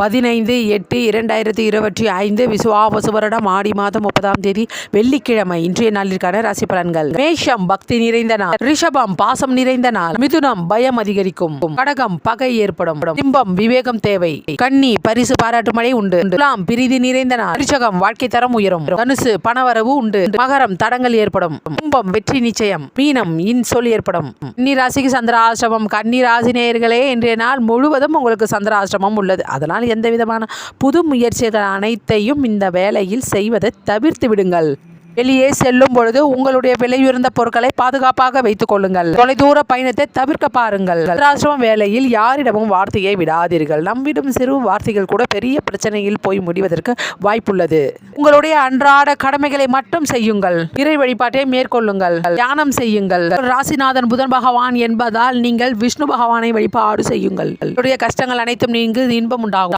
பதினைந்து எட்டு இரண்டாயிரத்தி இருபத்தி ஐந்து விசுவாவசு வருடம் ஆடி மாதம் முப்பதாம் தேதி வெள்ளிக்கிழமை இன்றைய நாளிற்கான ராசி பலன்கள். மேஷம் பக்தி நிறைந்த நாள் ரிஷபம் பாசம் நிறைந்த நாள் மிதுனம் பயம் அதிகரிக்கும் கடகம் பகை ஏற்படும் சிம்பம் விவேகம் தேவை கன்னி பரிசு பாராட்டு மழை உண்டு துலாம் பிரிதி நிறைந்த நாள் ரிஷகம் வாழ்க்கை தரம் உயரும் தனுசு பணவரவு உண்டு மகரம் தடங்கள் ஏற்படும் கும்பம் வெற்றி நிச்சயம் மீனம் இன்சொல் ஏற்படும். கன்னி ராசிக்கு சந்திராசிரமம் கன்னி ராசி நேயர்களே இன்றைய நாள் முழுவதும் உங்களுக்கு சந்திராசிரமம் உள்ளது. அதனால் எந்த விதமான புது முயற்சிகள் அனைத்தையும் இந்த வேலையில் செய்வதை தவிர்த்து விடுங்கள். வெளியே செல்லும் பொழுது உங்களுடைய விலையுயர்ந்த பொருட்களை பாதுகாப்பாக வைத்துக் கொள்ளுங்கள். தொலைதூர பயணத்தை தவிர்க்க பாருங்கள். சந்திராசிரமம் யாரிடமும் வார்த்தையை விடாதீர்கள். நம்மிடம் சிறு வார்த்தைகள் கூட பெரிய பிரச்சனையில் போய் முடிவதற்கு வாய்ப்புள்ளது. உங்களுடைய அன்றாட கடமைகளை மட்டும் செய்யுங்கள். இறை வழிபாட்டை மேற்கொள்ளுங்கள். தியானம் செய்யுங்கள். ராசிநாதன் புதன் பகவான் என்பதால் நீங்கள் விஷ்ணு பகவானை வழிபாடு செய்யுங்கள். கஷ்டங்கள் அனைத்தும் நீங்கு இன்பம் உண்டாகும்